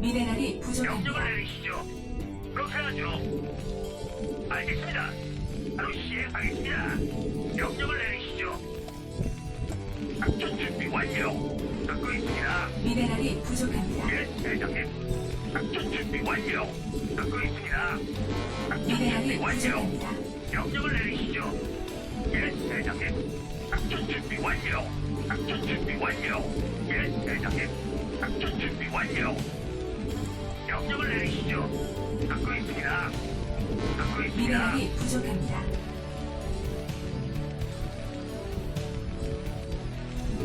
미네랄이 부족합니다. 명령을 내리시죠. 그렇게 하죠. 알겠습니다. 바로 시행하겠습니다. 명령을 내리시죠. 작전 준비 완료. 듣고 있습니다. 미네랄이 부족합니다. 예, 대장님. 작전 준비 완료. 듣고 있습니다. 작전 준비 미네랄이 완료. 부족합니다. 명령을 내리시죠. 예, 대장님. 작전 준비 완료. 작전 준비 완료. 예, 대장님. 작전 준비 완료. 명령을 내리시죠. 듣고 있습니다. 듣고 있습니다. 미네랄이 부족합니다.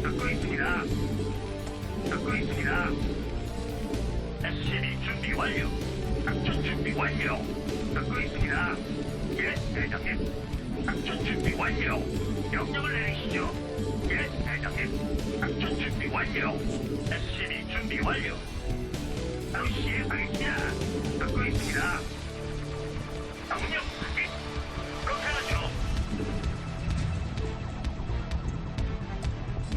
듣고 있습니다. 듣고 있습니다. SCB 준비 완료. 작전 준비 완료. 듣고 있습니다. 예, 대장님. 작전 준비 완료. 명령을 내리시죠. 예, 대장님. 작전 준비 완료. SCB 준비 완료. 바로 시행하겠습니다. 듣고 있습니다. 명령 확인. 그렇게 하죠.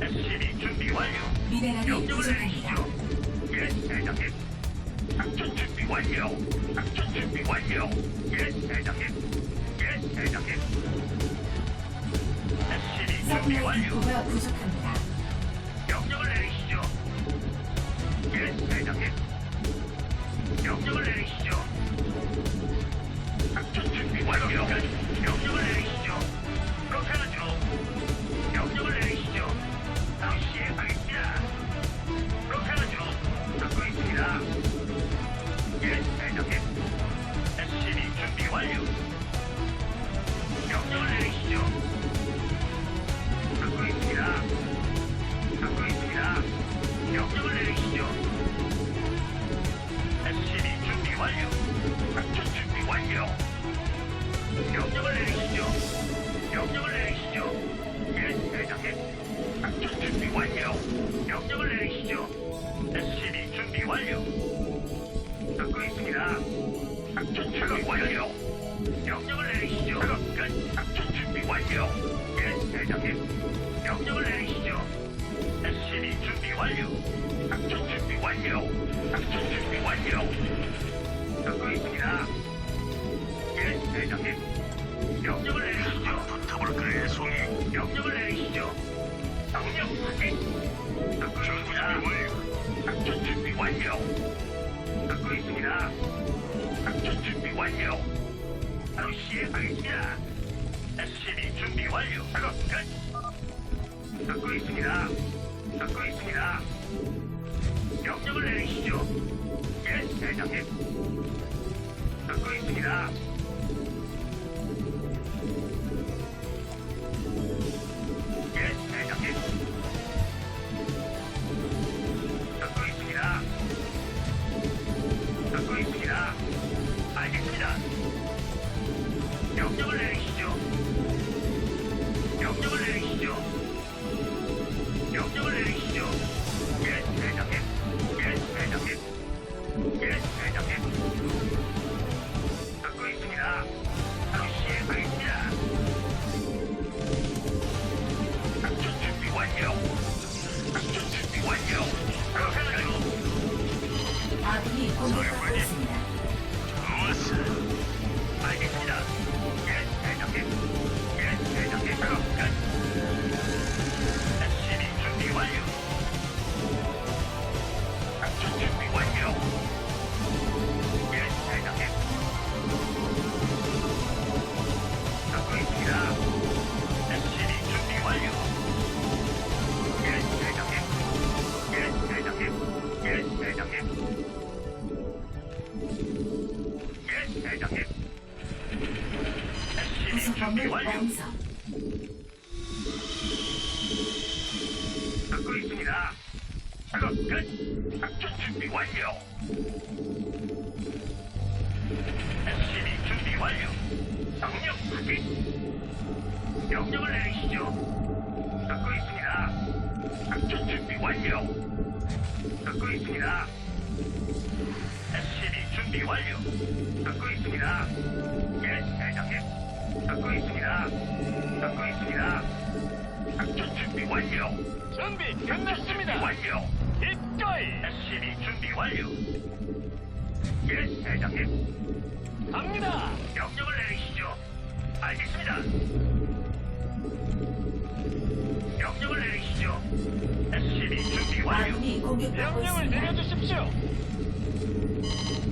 SCB 준비 완료. 미네랄이 명령을 부족합니다. 내리시죠. 예, 대장님. 작전 준비 완료. 작전 준비 완료. 예, 대장님. 예, 대장님. 준비 완료. 디포가 부족합니다. 명령을 내리시죠. 예, 대장님. 명령을 내리시죠. 작전 준비 완료. 명령을 내리시죠. 붙어볼까요, 송이? 명령을 내리시죠. 명령 확인. 듣고 있습니다. 작전 준비 완료. 듣고 있습니다. 작전 준비 완료. 바로 시행하겠습니다. SCB 준비 완료. 작업 끝. 듣고 있습니다. 듣고 있습니다. 명령을 내리시죠. 예, 대장님. 듣고 있습니다. 명령을 내리시죠. 명령 확인. 명령을 내리시죠. 듣고 있습니다. 작전 준비 완료. 듣고 있습니다. SCB 준비 완료. 듣고 있습니다. 예, 대장님. 듣고 있습니다. 듣고 있습니다. 작전 준비 완료. 준비 끝났습니다. 완료. 기꺼이 SCB 준비 완료. 예, 대장님. 갑니다. 명령을 내리시죠. 알겠습니다. 명령을 내리시죠. SCB 준비 완료. 아군이 공격받고 명령을 있습니다. 내려주십시오.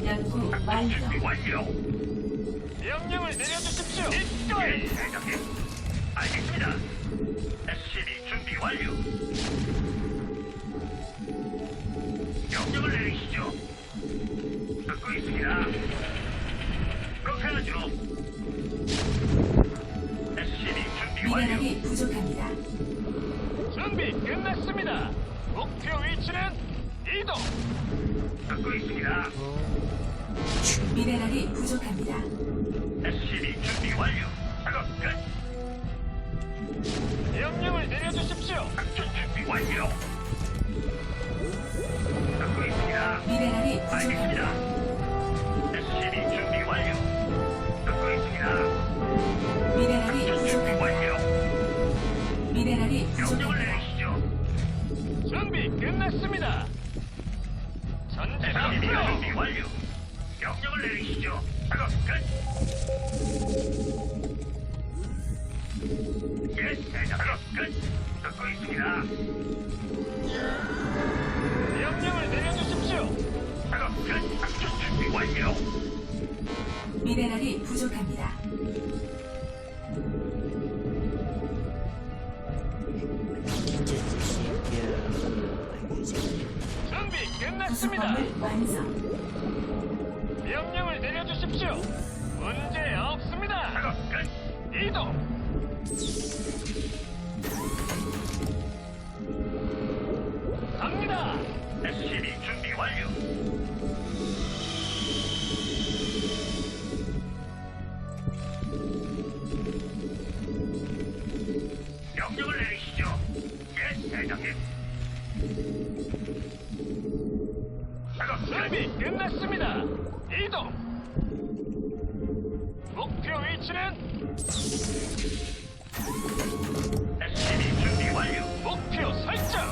연구 작전 완료. 준비 완료. 명령을 내려주십시오. 예, 대장님. 알겠습니다. SCB 준비 완료. 명령을 내리시죠. 듣고 있습니다. 그렇게 하죠. SCB 준비 완료. 미네랄이 부족합니다. 준비 끝났습니다. 목표 위치는 이동. 듣고 있습니다. 미네랄이 부족합니다. SCB 준비 완료. 작업 끝. 명령을 내려주십시오. 작전 준비 완료. 완료. 미네랄이 부족합니다. 준비 끝났습니다. 완성. 명령을 내려주십시오. 문제 없습니다. 이동. 대장님. 작업 끝. 준비 끝났습니다. 이동. 목표 위치는 SCB 준비 완료. 목표 설정.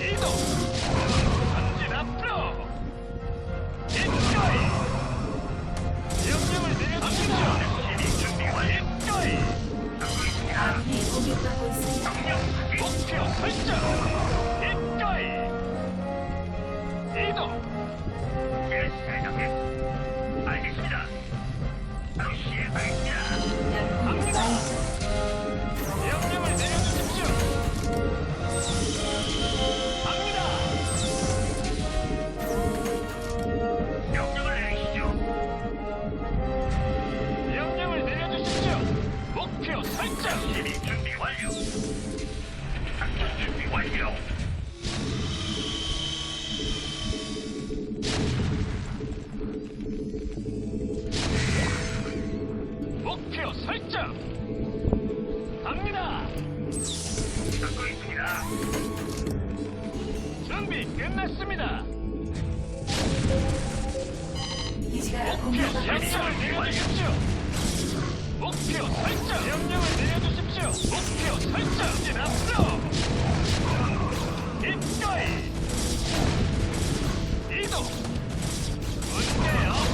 이동. 준비 끝났습니다. 기지가 목표 공격받고 설정을 있습니다. 내려주십시오. 목표 설정. 명령을 내려주십시오. 목표 설정. 진 앞으로. 기꺼이. 이동. 문제 없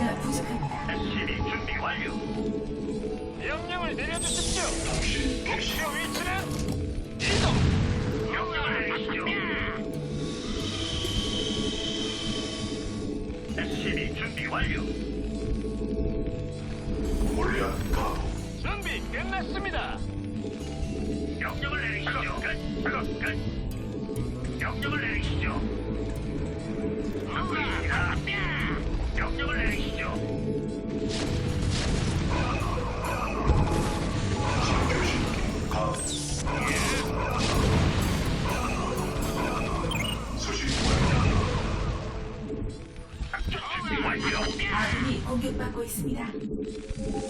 에너지가 부족합니다. SCB 준비 완료. 명령을 내려주십시오. 목표 위 있습니다.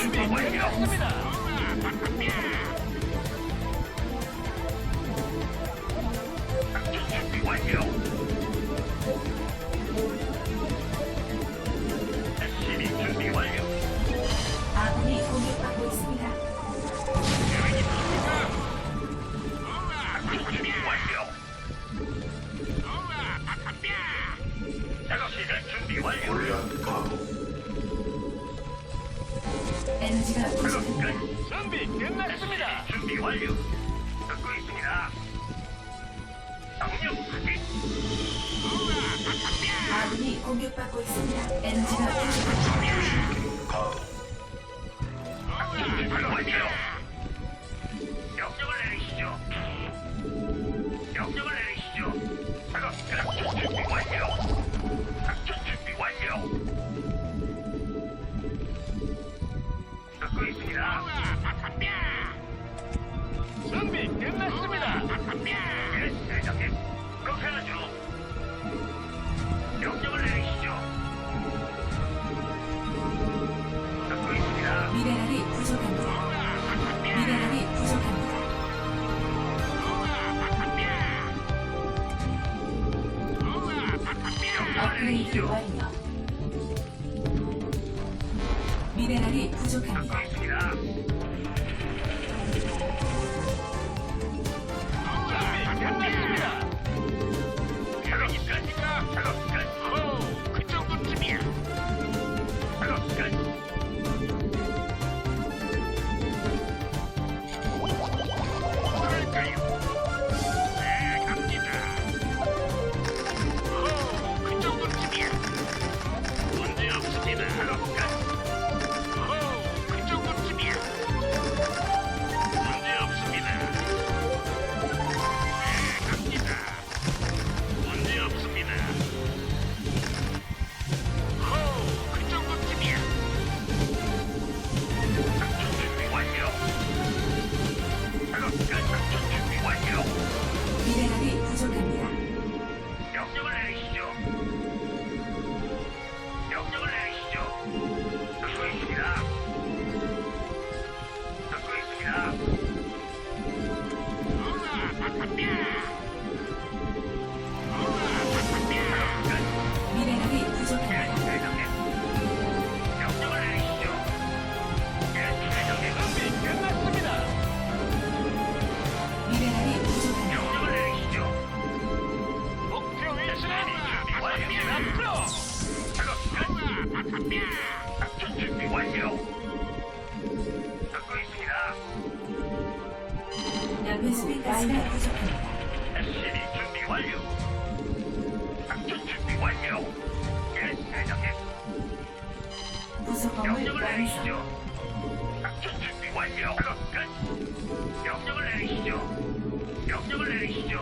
준비 완료했습니다. 준비 끝났습니다. 준비 완료. 듣고 있습니다. 아군이 공격받고 있습니다. 에너지가 부족합니다. 가. 작전 준비 완료. 명령을. 내리시죠. 완료. 작업 끝. 명령을 내리시죠. 명령을 내리시죠.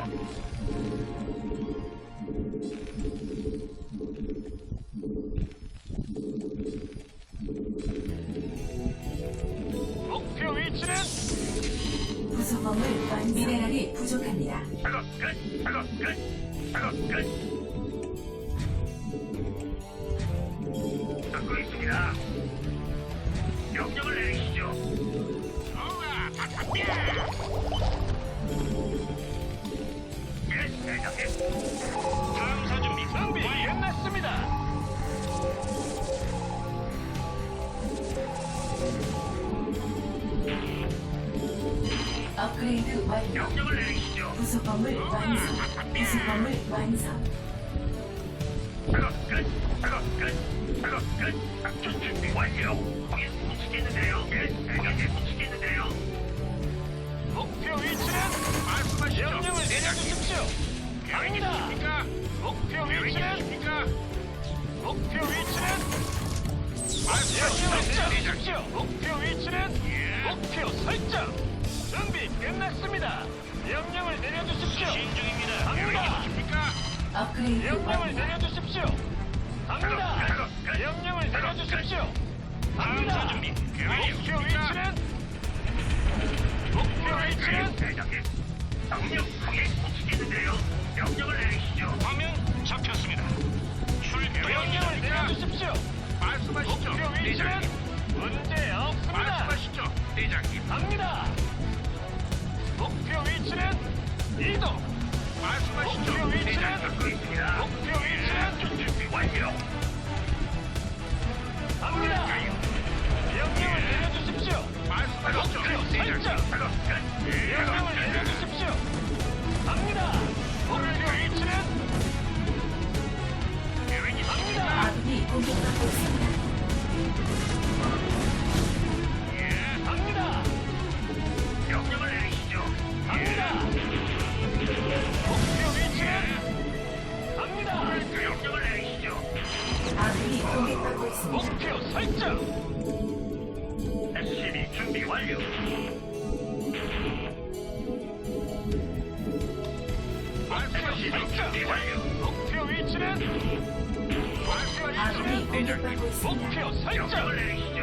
명령을 내리시죠. 부속 건물 완성. 부속 건물 완성. 작업 끝. 작업 끝. 작업 끝. 작전 준비 완료. 거긴 묻히겠는데요. 예, 대장님 묻히겠는데요. 목표 위치는 말씀하시죠. 명령을 내려주십시오. 갑니다. 목표 위치는 목표 위치는 명령을 내려주십시오. 목표 위치는 목표 설정. 준비 끝났습니다. 명령을 내려주십시오. 중입니다. 갑니다. 업그레이드 명령을 완료. 내려주십시오. 갑니다. 명령을 내려주십시오. 갑니다. 목표 위치는 목표 위치는 대장님. 명령 거긴 묻히겠는데요. 명령을 내리시죠. 화면 잡혔습니다. 명령을 내려주십시오. 말씀하시죠. 목표 위치는 문제 없습니다. 말씀하시죠. 대장님. 갑니다. 목표 위치는 이동. 말씀하시죠. 목표 위치는 준비 완료. 목표 위치는 목표 아군이 위치는 공격받고 있습니다. 목표 설정. 명령을 내리시죠.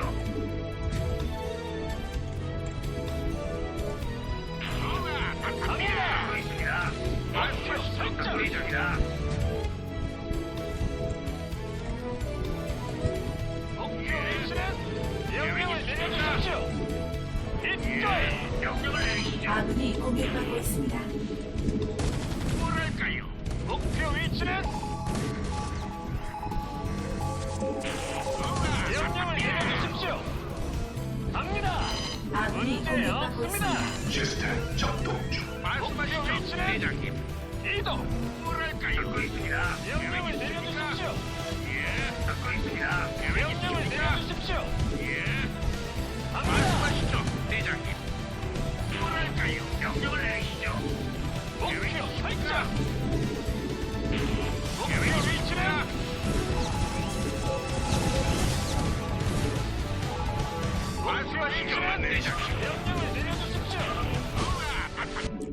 거예요. 갑니다. 시스템 작동 중. 말씀하시오, 위치는? 대장님. 이동. 뭐랄까요? 듣고 있습니다. 명령을 내려주십시오. 예, 듣고 있습니다.